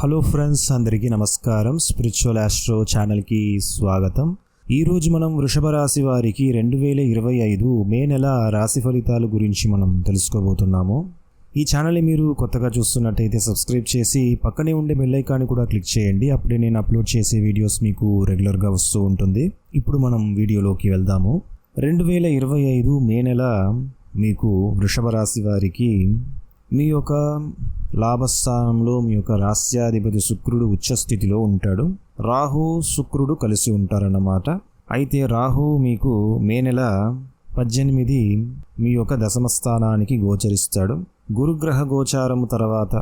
Hello friends అందరికీ నమస్కారం. Spiritual astro ఛానల్కి స్వాగతం. ఈరోజు మనం వృషభ రాశి వారికి రెండు వేల ఇరవై ఐదు మే నెల రాశి ఫలితాల గురించి మనం తెలుసుకోబోతున్నాము. ఈ ఛానల్ని మీరు కొత్తగా చూస్తున్నట్టయితే సబ్స్క్రైబ్ చేసి పక్కనే ఉండే బెల్ ఐకాన్ని కూడా క్లిక్ చేయండి. అప్పుడే నేను అప్లోడ్ చేసే వీడియోస్ మీకు రెగ్యులర్గా వస్తూ ఉంటుంది. ఇప్పుడు మనం వీడియోలోకి వెళ్దాము. రెండు వేల ఇరవై ఐదు మే నెల మీకు వృషభ రాశి వారికి మీ యొక్క లాభస్థానంలో మీ యొక్క రాస్యాధిపతి శుక్రుడు ఉచ్చస్థితిలో ఉంటాడు. రాహు శుక్రుడు కలిసి ఉంటారన్నమాట. అయితే రాహు మీకు మే నెల పద్దెనిమిది మీ యొక్క దశమ స్థానానికి గోచరిస్తాడు. గురుగ్రహ గోచారము తర్వాత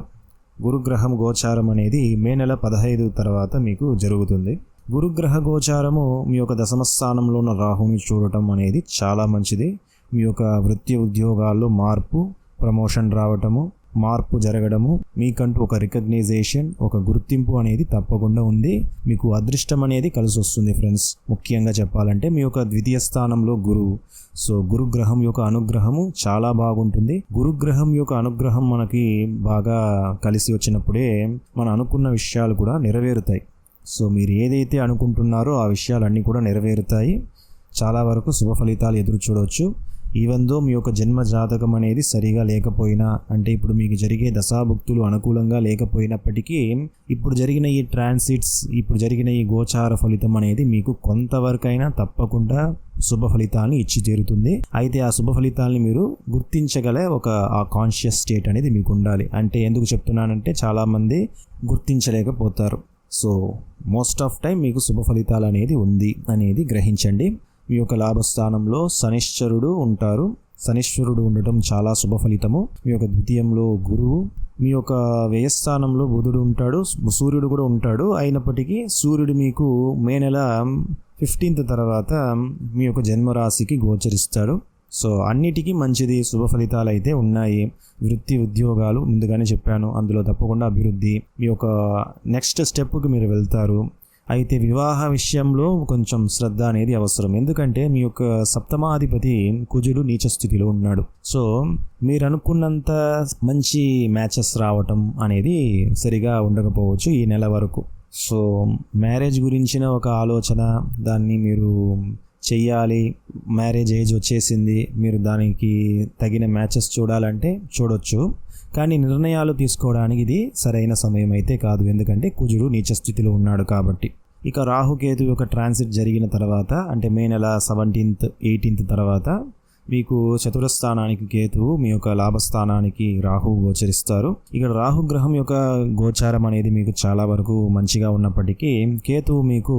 గురుగ్రహం గోచారం అనేది మే నెల పదహైదు తర్వాత మీకు జరుగుతుంది. గురుగ్రహ గోచారము మీ యొక్క దశమ స్థానంలో ఉన్న రాహుని చూడటం అనేది చాలా మంచిది. మీ యొక్క వృత్తి ఉద్యోగాల్లో మార్పు ప్రమోషన్ రావటము మార్పు జరగడము మీకంటూ ఒక రికగ్నైజేషన్ ఒక గుర్తింపు అనేది తప్పకుండా ఉంది. మీకు అదృష్టం అనేది కలిసి వస్తుంది ఫ్రెండ్స్. ముఖ్యంగా చెప్పాలంటే మీ యొక్క ద్వితీయ స్థానంలో గురువు. సో గురుగ్రహం యొక్క అనుగ్రహము చాలా బాగుంటుంది. గురుగ్రహం యొక్క అనుగ్రహం మనకి బాగా కలిసి వచ్చినప్పుడే మనం అనుకున్న విషయాలు కూడా నెరవేరుతాయి. సో మీరు ఏదైతే అనుకుంటున్నారో ఆ విషయాలన్నీ కూడా నెరవేరుతాయి. చాలా వరకు శుభ ఫలితాలు ఎదురు చూడవచ్చు ఈవెన్ దో మీ యొక్క జన్మ జాతకం అనేది సరిగా లేకపోయినా అంటే ఇప్పుడు మీకు జరిగే దశాభుక్తులు అనుకూలంగా లేకపోయినప్పటికీ ఇప్పుడు జరిగిన ఈ ట్రాన్సిట్స్ ఇప్పుడు జరిగిన ఈ గోచార ఫలితం అనేది మీకు కొంతవరకైనా తప్పకుండా శుభ ఫలితాన్ని ఇచ్చి తీరుతుంది. అయితే ఆ శుభ ఫలితాన్ని మీరు గుర్తించగల ఒక ఆ కాన్షియస్ స్టేట్ అనేది మీకు ఉండాలి. అంటే ఎందుకు చెప్తున్నానంటే చాలామంది గుర్తించలేకపోతారు. సో మోస్ట్ ఆఫ్ టైం మీకు శుభ ఫలితాలు అనేది ఉంది అనేది గ్రహించండి. మీ యొక్క లాభస్థానంలో శనిశ్చరుడు ఉంటారు. శనిశ్వరుడు ఉండటం చాలా శుభ ఫలితము. మీ యొక్క ద్వితీయంలో గురువు మీ యొక్క వ్యయస్థానంలో బుధుడు ఉంటాడు సూర్యుడు కూడా ఉంటాడు. అయినప్పటికీ సూర్యుడు మీకు మే నెల ఫిఫ్టీన్త్ తర్వాత మీ యొక్క జన్మరాశికి గోచరిస్తాడు. సో అన్నిటికీ మంచిది శుభ ఫలితాలు అయితే ఉన్నాయి. వృత్తి ఉద్యోగాలు ముందుగానే చెప్పాను. అందులో తప్పకుండా అభివృద్ధి మీ యొక్క నెక్స్ట్ స్టెప్కి మీరు వెళ్తారు. అయితే వివాహ విషయంలో కొంచెం శ్రద్ధ అనేది అవసరం. ఎందుకంటే మీ యొక్క సప్తమాధిపతి కుజుడు నీచ స్థితిలో ఉన్నాడు. సో మీరు అనుకున్నంత మంచి మ్యాచెస్ రావటం అనేది సరిగా ఉండకపోవచ్చు ఈ నెల వరకు. సో మ్యారేజ్ గురించిన ఒక ఆలోచన దాన్ని మీరు చెయ్యాలి. మ్యారేజ్ ఏజ్ వచ్చేసింది మీరు దానికి తగిన మ్యాచెస్ చూడాలంటే చూడొచ్చు. కానీ నిర్ణయాలు తీసుకోవడానికి ఇది సరైన సమయం అయితే కాదు. ఎందుకంటే కుజుడు నీచ స్థితిలో ఉన్నాడు కాబట్టి. ఇక రాహుకేతు యొక్క ట్రాన్సిట్ జరిగిన తర్వాత అంటే మే నెల సెవెంటీన్త్ ఎయిటీన్త్ తర్వాత మీకు చతురస్థానానికి కేతువు మీ యొక్క లాభస్థానానికి రాహు గోచరిస్తారు. ఇక్కడ రాహు గ్రహం యొక్క గోచారం అనేది మీకు చాలా వరకు మంచిగా ఉన్నప్పటికీ కేతువు మీకు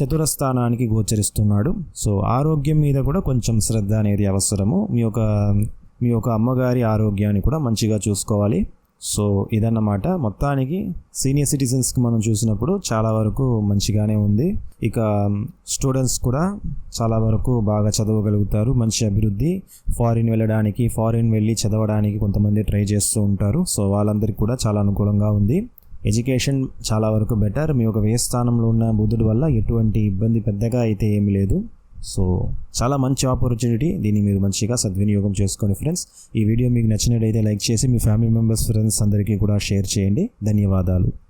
చతురస్థానానికి గోచరిస్తున్నాడు. సో ఆరోగ్యం మీద కూడా కొంచెం శ్రద్ధ అనేది అవసరము. మీ యొక్క మీ యొక్క అమ్మగారి ఆరోగ్యాన్ని కూడా మంచిగా చూసుకోవాలి. సో ఇదన్నమాట. మొత్తానికి సీనియర్ సిటిజన్స్కి మనం చూసినప్పుడు చాలా వరకు మంచిగానే ఉంది. ఇక స్టూడెంట్స్ కూడా చాలా వరకు బాగా చదవగలుగుతారు. మంచి అభివృద్ధి. ఫారిన్ వెళ్ళడానికి ఫారిన్ వెళ్ళి చదవడానికి కొంతమంది ట్రై చేస్తూ ఉంటారు. సో వాళ్ళందరికీ కూడా చాలా అనుకూలంగా ఉంది. ఎడ్యుకేషన్ చాలా వరకు బెటర్. మీ ఒక వ్యయస్థానంలో ఉన్న బుద్ధుడి వల్ల ఎటువంటి ఇబ్బంది పెద్దగా అయితే ఏమీ లేదు. సో చాలా మంచి ఆపర్చునిటీ దీన్ని మీరు మంచిగా సద్వినియోగం చేసుకోండి ఫ్రెండ్స్ ఈ వీడియో మీకు నచ్చినట్టయితే లైక్ చేసి మీ ఫ్యామిలీ మెంబర్స్ ఫ్రెండ్స్ అందరికీ కూడా షేర్ చేయండి. ధన్యవాదాలు.